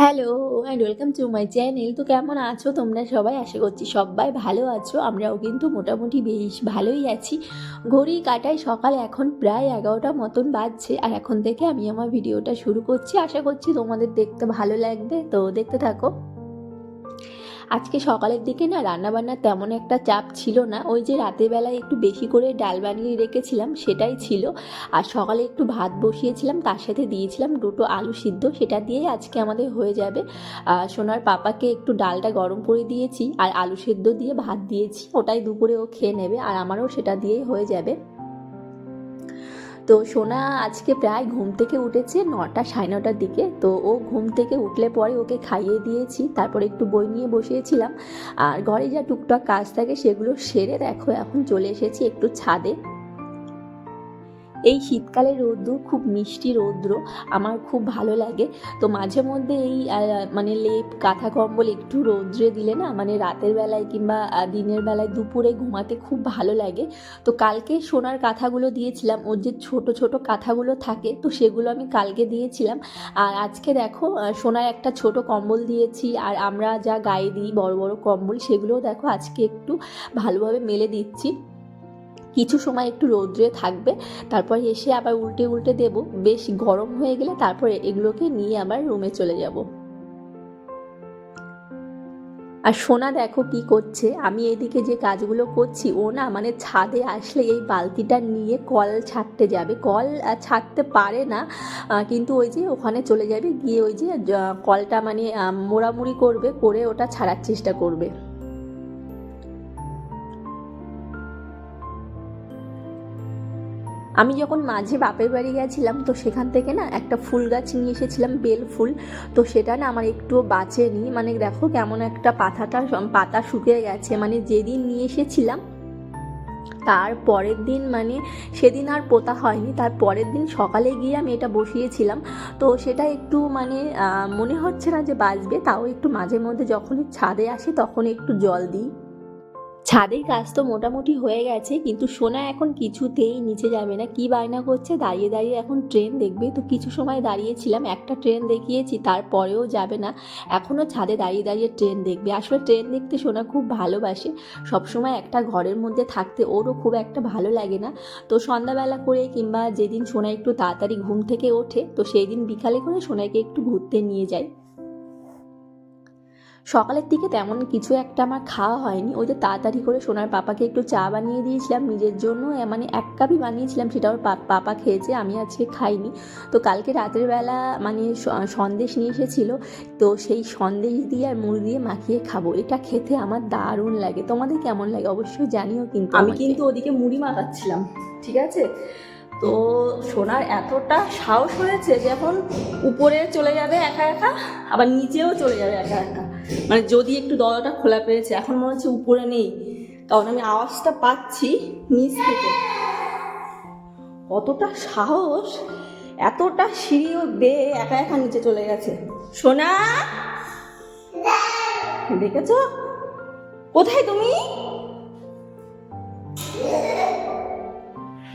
Hello and welcome to my channel তো কেমন আছো তোমরা সবাই? আশা করছি সবাই ভালো আছো। আমরাও কিন্তু মোটামুটি বেশ ভালোই আছি। ঘড়ি কাটায় সকাল এখন প্রায় এগারোটা মতন বাজছে। আর এখন থেকে আমি আমার ভিডিওটা শুরু করছি। আশা করছি তোমাদের দেখতে ভালো লাগবে। তো দেখতে থাকো। আজকে সকালের দিকে না রান্নাবান্নার তেমন একটা চাপ ছিল না। ওই যে রাতের বেলায় একটু বেশি করে ডাল বানিয়ে রেখেছিলাম, সেটাই ছিল। আর সকালে একটু ভাত বসিয়েছিলাম, তার সাথে দিয়েছিলাম দুটো আলু সিদ্ধ, সেটা দিয়েই আজকে আমাদের হয়ে যাবে। সোনার পাপাকে একটু ডালটা গরম করে দিয়েছি, আর আলু সিদ্ধ দিয়ে ভাত দিয়েছি, ওটাই দুপুরে ও খেয়ে নেবে, আর আমারও সেটা দিয়েই হয়ে যাবে। তো সোনা আজকে প্রায় ঘুম থেকে উঠেছে নটা, সাড়ে নটার দিকে। তো ও ঘুম থেকে উঠলে পরে ওকে খাইয়ে দিয়েছি। তারপরে একটু বই নিয়ে বসিয়েছিলাম। আর ঘরে যা টুকটাক কাজ থাকে সেগুলো সেরে দেখো, এখন চলে এসেছি একটু ছাদে। এই শীতকালে রৌদ্র খুব মিষ্টি রৌদ্র, আমার খুব ভালো লাগে। তো মাঝে মধ্যে এই মানে লেপ, কাঁথা কম্বল একটু রৌদ্রে দিলে না মানে রাতের বেলায় কিংবা দিনের বেলায় দুপুরে ঘুমাতে খুব ভালো লাগে। তো কালকে সোনার কাঁথাগুলো দিয়েছিলাম, ওর যে ছোট ছোট কাঁথাগুলো থাকে, তো সেগুলো আমি কালকে দিয়েছিলাম। আর আজকে দেখো সোনার একটা ছোট কম্বল দিয়েছি, আর আমরা যা গায়ে দিই বড় বড় কম্বল, সেগুলোও দেখো আজকে একটু ভালোভাবে মেলে দিচ্ছি। কিছু সময় একটু রৌদ্রে থাকবে, তারপর এসে আবার উল্টে উল্টে দেব। বেশ গরম হয়ে গেলে তারপরে এগুলোকে নিয়ে আবার রুমে চলে যাব। আর সোনা দেখো কি করছে। আমি এদিকে যে কাজগুলো করছি, ও না মানে ছাদে আসলে এই বালতিটা নিয়ে কল ছাড়তে যাবে। কল ছাড়তে পারে না কিন্তু ওই যে ওখানে চলে যাবে, গিয়ে ওই যে কলটা মানে মোড়ামুড়ি করবে, করে ওটা ছাড়ার চেষ্টা করবে। আমি যখন মাঝে বাপের বাড়ি গেছিলাম, তো সেখান থেকে না একটা ফুল গাছ নিয়ে এসেছিলাম, বেল ফুল। তো সেটা না আমার একটুও বাঁচেনি। মানে দেখো কেমন একটা পাতাটা পাতা শুকিয়ে গেছে। মানে যেদিন নিয়ে এসেছিলাম, তার পরের দিন মানে সেদিন আর পোতা হয়নি। তার পরের দিন সকালে গিয়ে আমি এটা বসিয়েছিলাম। তো সেটা একটু মানে মনে হচ্ছে না যে বাঁচবে। তাও একটু মাঝে মধ্যে যখনই ছাদে আসি তখন একটু জল দিই। ছাদের কাজ তো মোটামুটি হয়ে গেছে, কিন্তু সোনা এখন কিছুতেই নিচে যাবে না। কি বায়না করছে? দাঁড়িয়ে দাঁড়িয়ে এখন ট্রেন দেখবে। তো কিছু সময় দাঁড়িয়েছিলাম, একটা ট্রেন দেখিয়েছি, তারপরেও যাবে না। এখনও ছাদে দাঁড়িয়ে দাঁড়িয়ে ট্রেন দেখবে। আসলে ট্রেন দেখতে সোনা খুব ভালোবাসে। সবসময় একটা ঘরের মধ্যে থাকতে ওরও খুব একটা ভালো লাগে না। তো সন্ধ্যাবেলা করে কিংবা যেদিন সোনা একটু তাড়াতাড়ি ঘুম থেকে ওঠে, তো সেই দিন বিকালে করে সোনাকে একটু ঘুরতে নিয়ে যায় সকালের দিকে তেমন কিছু একটা আমার খাওয়া হয়নি। ওই যে তাড়াতাড়ি করে সোনার পাপাকে একটু চা বানিয়ে দিয়েছিলাম নিজের জন্য মানে এক কাপই বানিয়েছিলাম সেটা ওর পাপা খেয়েছে আমি আজকে খাইনি। তো কালকে রাতের বেলা মানে সন্দেশ নিয়ে এসেছিল তো সেই সন্দেশ দিয়ে আর মুড়ি দিয়ে মাখিয়ে খাব। এটা খেতে আমার দারুণ লাগে। তোমাদের কেমন লাগে অবশ্যই জানিও কিন্তু আমি কিন্তু ওদিকে মুড়ি মাখাচ্ছিলাম ঠিক আছে? তো সোনার এতটা সাহস হয়েছে যে এখন উপরে চলে যাবে একা একা আবার নিচেও চলে যাবে একা একা। মানে যদি একটু দরজাটা খোলা পেয়েছে এখন মনে হচ্ছে উপরে নেই। কারণ আমি আওয়াজটা পাচ্ছি নিচ থেকে। কতটা সাহস, এতটা সিঁড়িও বেয়ে একা একা নিচে চলে গেছে। সোনা, দেখেছ? কোথায় তুমি?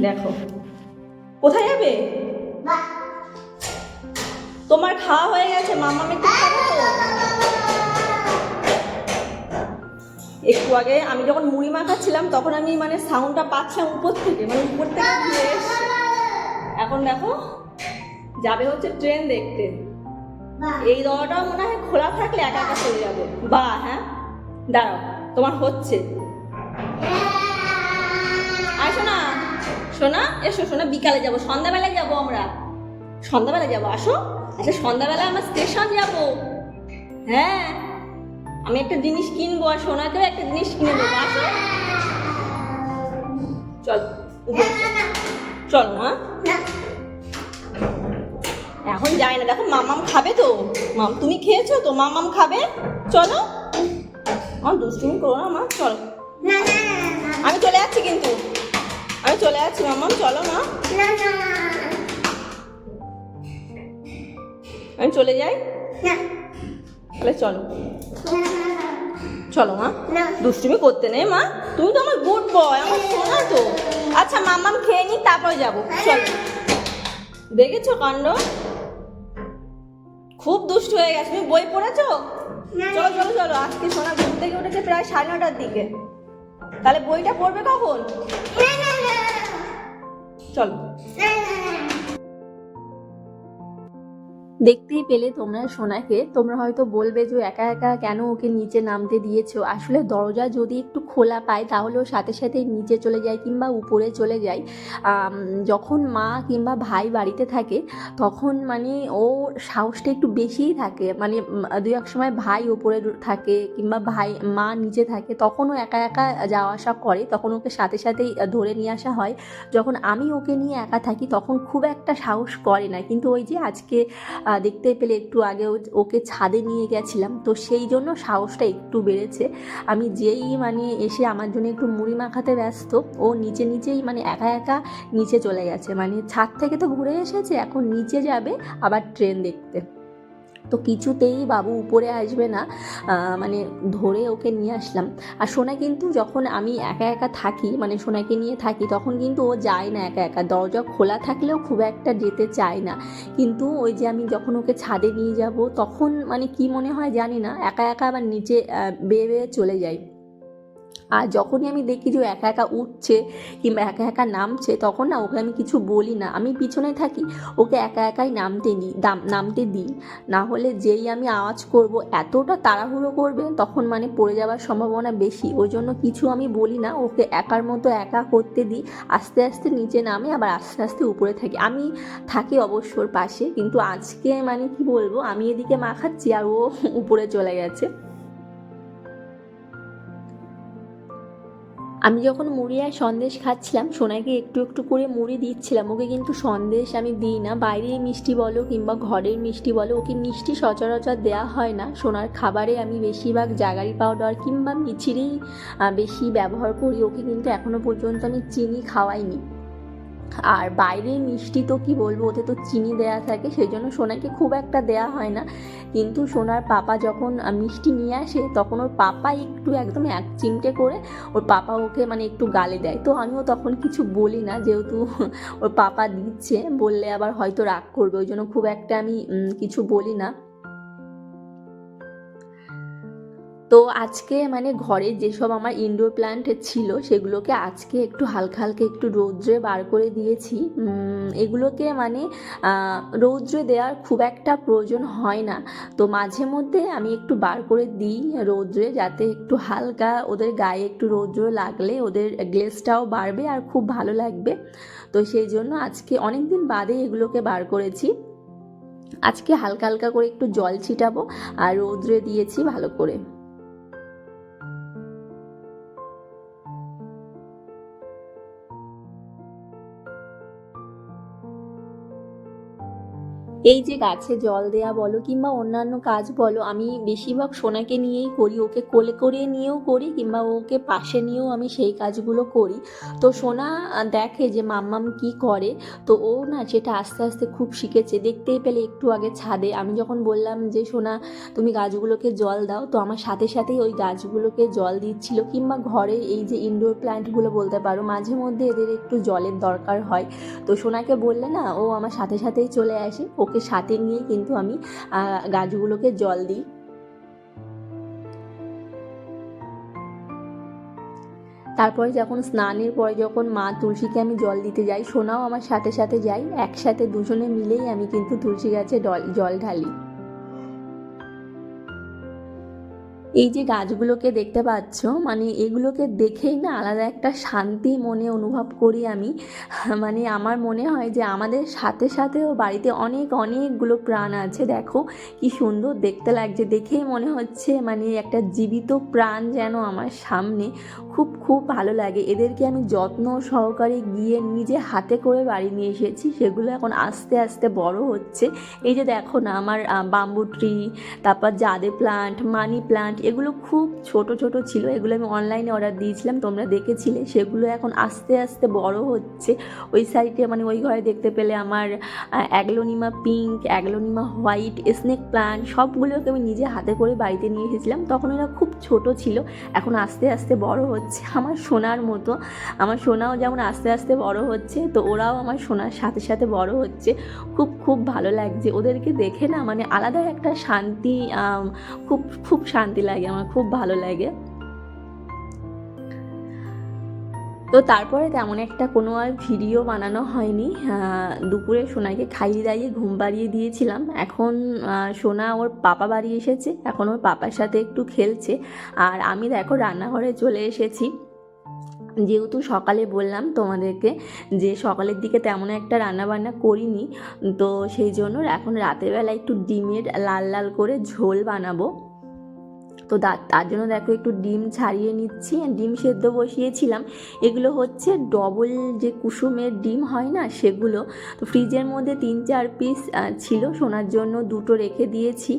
দেখো। কোথায় যাবে? তোমার খাওয়া হয়ে গেছে মামা খাব। একটু আগে আমি যখন মুড়ি মাখাচ্ছিলাম তখন আমি মানে সাউন্ডটা পাচ্ছিলাম উপর থেকে মানে উপর থেকে এখন দেখো যাবে হচ্ছে ট্রেন দেখতে। এই দরজাটা মনে হয় খোলা থাকলে একা একা চলে যাবে। বা হ্যাঁ? দাঁড়াও তোমার হচ্ছে। আয় শোনা শোনা এসো শোনা বিকালে যাব সন্ধ্যাবেলায় যাব আমরা। সন্ধ্যাবেলায় যাব আসো। আচ্ছা সন্ধ্যাবেলায় আমরা স্টেশন যাব। হ্যাঁ? আমি একটা জিনিস কিনবো আর সোনাকেও একটা জিনিস কিনে দেবো আসো। চল। চল, মা। এখন যাই না। দেখো, মামাম খাবে তো। মাম তুমি খেয়েছো তো? মামাম খাবে? চলো। আমার দুষ্টুমি করো না, মা। চলো। আমি চলে যাচ্ছি কিন্তু। আমি চলে যাচ্ছি, মামাম। চলো, মা। আমি চলে যাই। তাহলে চলো। চলো মা। দুষ্টুমি করতে নেই মা। তুমি তো আমার গুড বয় আমার শোনা তো। আচ্ছা মামাম খেয়ে নি তারপরে যাব। চলো। দেখেছ কাণ্ড? খুব দুষ্ট হয়ে গেছে। তুমি বই পড়েছো? চলো চলো চলো। আজকে সোনা ঘুম থেকে উঠেছে প্রায় সাড়ে নটার দিকে। তাহলে বইটা পড়বে কখন? চলো। দেখতেই পেলে তোমরা সোনাকে। তোমরা হয়তো বলবে যে একা একা কেন ওকে নিচে নামতে দিয়েছ? আসলে দরজা যদি একটু খোলা পায় তাহলে ও সাথে সাথে নিচে চলে যায় কিংবা উপরে চলে যায়। যখন মা কিংবা ভাই বাড়িতে থাকে, তখন মানে ও সাহসটা একটু বেশিই থাকে। মানে দু এক সময় ভাই উপরে থাকে কিংবা ভাই, মা নিচে থাকে তখন ও একা একা যাওয়া আসা করে, তখন ওকে সাথে সাথেই ধরে নিয়ে আসা হয়। যখন আমি ওকে নিয়ে একা থাকি, তখন খুব একটা সাহস করে না। কিন্তু ওই যে আজকে দেখতে পেলে একটু আগে ওকে ছাদে নিয়ে গেছিলাম। তো সেই জন্য সাহসটা একটু বেড়েছে। আমি যেই মানে এসে আমার জন্য একটু মুড়ি মাখাতে ব্যস্ত, ও নিচে নিচেই মানে একা একা নিচে চলে গেছে। মানে ছাদ থেকে তো ঘুরে এসেছে, এখন নিচে যাবে, আবার ট্রেন দেখতে। তো কিছুতেই বাবু উপরে আসবে না মানে ধরে ওকে নিয়ে আসলাম। আর সোনা কিন্তু যখন আমি একা একা থাকি মানে সোনাকে নিয়ে থাকি, তখন কিন্তু ও যায় না একা একা। দরজা খোলা থাকলেও খুব একটা যেতে চায় না। কিন্তু ওই যে আমি যখন ওকে ছাদে নিয়ে যাব, তখন মানে কি মনে হয় জানি না, একা একা আবার নিচে বেয়ে বেয়ে চলে যায় আর যখনই আমি দেখি যে একা একা উঠছে কিংবা একা একা নামছে, তখন না ওকে আমি কিছু বলি না। আমি পিছনে থাকি, ওকে একা একাই নামতে নিই নামতে দিই। না হলে যেই আমি আওয়াজ করব, এতটা তাড়াহুড়ো করবে, তখন মানে পড়ে যাওয়ার সম্ভাবনা বেশি। ওই জন্য কিছু আমি বলি না, ওকে একার মতো একা করতে দিই। আস্তে আস্তে নিচে নামে, আবার আস্তে আস্তে উপরে থাকি। আমি থাকি অবশ্যর পাশে, কিন্তু আজকে মানে কি বলব, আমি এদিকে মাখাচ্ছি আর ও উপরে চলে গেছে। আমি যখন মুড়ি আর সন্দেশ খাচ্ছিলাম সোনাকে একটু একটু করে মুড়ি দিচ্ছিলাম। ওকে কিন্তু সন্দেশ আমি দিই না। বাইরের মিষ্টি বলো কিংবা ঘরের মিষ্টি বলো, ওকে মিষ্টি সচরাচর দেওয়া হয় না। সোনার খাবারে আমি বেশিরভাগ জাগারি পাউডার কিংবা মিছিরি বেশি ব্যবহার করি। ওকে কিন্তু এখনও পর্যন্ত আমি চিনি খাওয়াইনি। আর বাইরে মিষ্টি তো কি বলব, ওতে তো চিনি দেয়া থাকে সেই জন্য সোনাকে খুব একটা দেয়া হয় না। কিন্তু সোনার পাপা যখন মিষ্টি নিয়ে আসে, তখন ওর পাপা একটু একদম এক চিমটে করে ওর পাপা ওকে মানে একটু গালে দেয়। তো আমিও তখন কিছু বলি না, যেহেতু ওর পাপা দিচ্ছে, বললে আবার হয়তো রাগ করবে, ওই জন্য খুব একটা আমি কিছু বলি না। তো আজকে মানে ঘরে যেসব আমার ইনডোর প্ল্যান্ট ছিল, সেগুলোকে আজকে একটু হালকা হালকা একটু রৌদ্রে বার করে দিয়েছি। এগুলোকে মানে রৌদ্রে দেওয়ার খুব একটা প্রয়োজন হয় না। তো মাঝে মধ্যে আমি একটু বার করে দিই রৌদ্রে, যাতে একটু হালকা ওদের গায়ে একটু রৌদ্র লাগলে ওদের গ্লেসটাও বাড়বে আর খুব ভালো লাগবে। তো সেই জন্য আজকে অনেক দিন বাদে এগুলোকে বার করেছি। আজকে হালকা হালকা করে একটু জল ছিটাবো আর রৌদ্রে দিয়েছি ভালো করে। এই যে গাছে জল দেয়া বলো কিংবা অন্যান্য কাজ বলো, আমি বেশিরভাগ সোনাকে নিয়েই করি, ওকে কোলে করে নিয়েও করি কিংবা ওকে পাশে নিয়েও আমি সেই কাজগুলো করি। তো সোনা দেখে যে মাম্মাম কি করে, তো ও না সেটা আস্তে আস্তে খুব শিখেছে। দেখতেই পেলে একটু আগে ছাদে আমি যখন বললাম যে, সোনা তুমি গাছগুলোকে জল দাও, তো আমার সাথে সাথেই ওই গাছগুলোকে জল দিচ্ছিল কিংবা ঘরে এই যে ইনডোর প্ল্যান্টগুলো বলতে পারো, মাঝে মধ্যে এদের একটু জলের দরকার হয়। তো সোনাকে বললে না, ও আমার সাথে সাথেই চলে আসে, ওকে সাথে নিয়ে কিন্তু আমি গাছগুলোকে জল দিই। তারপরে যখন স্নানের পরে যখন মা তুলসীকে আমি জল দিতে যাই, সোনাও আমার সাথে সাথে যাই একসাথে দুজনে মিলেই আমি কিন্তু তুলসী গাছে জল ঢালি। এই যে গাছগুলোকে দেখতে পাচ্ছ মানে এগুলোকে দেখেই না আলাদা একটা শান্তি মনে অনুভব করি আমি। মানে আমার মনে হয় যে আমাদের সাথে সাথেও বাড়িতে অনেক অনেকগুলো প্রাণ আছে, দেখো। কি সুন্দর দেখতে লাগছে, দেখেই মনে হচ্ছে মানে একটা জীবিত প্রাণ যেন আমার সামনে। খুব খুব ভালো লাগে। এদেরকে আমি যত্ন সহকারে গিয়ে নিজে হাতে করে বাড়ি নিয়ে এসেছি, সেগুলো এখন আস্তে আস্তে বড় হচ্ছে। এই যে দেখো না, আমার বাম্বু ট্রি তারপর জাদে প্লান্ট মানি প্লান্ট এগুলো খুব ছোট ছোট ছিল। এগুলো আমি অনলাইনে অর্ডার দিয়েছিলাম, তোমরা দেখেছিলে। সেগুলো এখন আস্তে আস্তে বড় হচ্ছে। ওই সাইডে মানে ওই ঘরে দেখতে পেলে আমার aglaonema pink aglaonema white snake plant সবগুলোকে আমি নিজে হাতে করে বাড়িতে নিয়ে এসেছিলাম। তখন ওরা খুব ছোট ছিল, এখন আস্তে আস্তে বড় হচ্ছে। আমার সোনার মতো, আমার সোনাও যেমন আস্তে আস্তে বড় হচ্ছে, তো ওরাও আমার সোনার সাথে সাথে বড় হচ্ছে। খুব খুব ভালো লাগছে। ওদেরকে দেখে না মানে আলাদা একটা শান্তি খুব খুব শান্তি লাগে। আমার খুব ভালো লাগে। তো তারপরে তেমন একটা কোনো আর ভিডিও বানানো হয়নি। দুপুরে সোনাকে খাইয়ে দাইয়ে ঘুম পাড়িয়ে দিয়েছিলাম। এখন সোনা ওর পাপা বাড়ি এসেছে। এখন ওর পাপার সাথে একটু খেলছে। আর আমি দেখো রান্নাঘরে চলে এসেছি। যেহেতু সকালে বললাম তোমাদেরকে যে সকালের দিকে তেমন একটা রান্না বান্না করিনি, তো সেই জন্য এখন রাতের বেলা একটু ডিমের লাল লাল করে ঝোল বানাবো। তো তার জন্য দেখো একটু ডিম ছাড়িয়ে নিচ্ছি। ডিম সেদ্ধ বসিয়েছিলাম। এগুলো হচ্ছে ডবল যে কুসুমের ডিম হয় না, সেগুলো তো ফ্রিজের মধ্যে তিন চার পিস ছিল। সোনার জন্য দুটো রেখে দিয়েছি।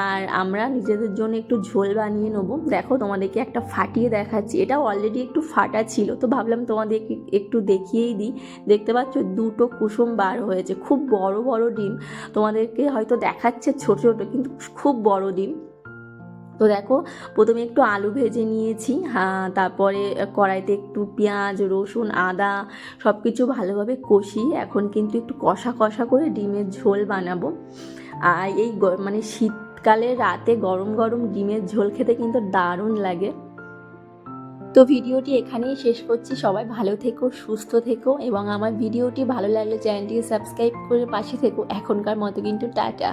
আর আমরা নিজেদের জন্য একটু ঝোল বানিয়ে নেব। দেখো তোমাদেরকে একটা ফাটিয়ে দেখাচ্ছি। এটা অলরেডি একটু ফাটা ছিল, তো ভাবলাম তোমাদেরকে একটু দেখিয়েই দিই। দেখতে পাচ্ছ দুটো কুসুম বার হয়েছে। খুব বড় বড় ডিম। তোমাদেরকে হয়তো দেখাচ্ছে ছোট ছোট, কিন্তু খুব বড় ডিম। তো দেখো, প্রথমে একটু আলু ভেজে নিয়েছি হ্যাঁ তারপরে কড়াইতে একটু পেঁয়াজ, রসুন, আদা সব কিছু ভালোভাবে কষি এখন কিন্তু একটু কষা কষা করে ডিমের ঝোল বানাবো। আর এই মানে শীতকালে রাতে গরম গরম ডিমের ঝোল খেতে কিন্তু দারুণ লাগে। তো ভিডিওটি এখানেই শেষ করছি, সবাই ভালো থেকো, সুস্থ থেকো এবং আমার ভিডিওটি ভালো লাগলে চ্যানেলটিকে সাবস্ক্রাইব করে পাশে থেকো। এখনকার মতো কিন্তু টাটা।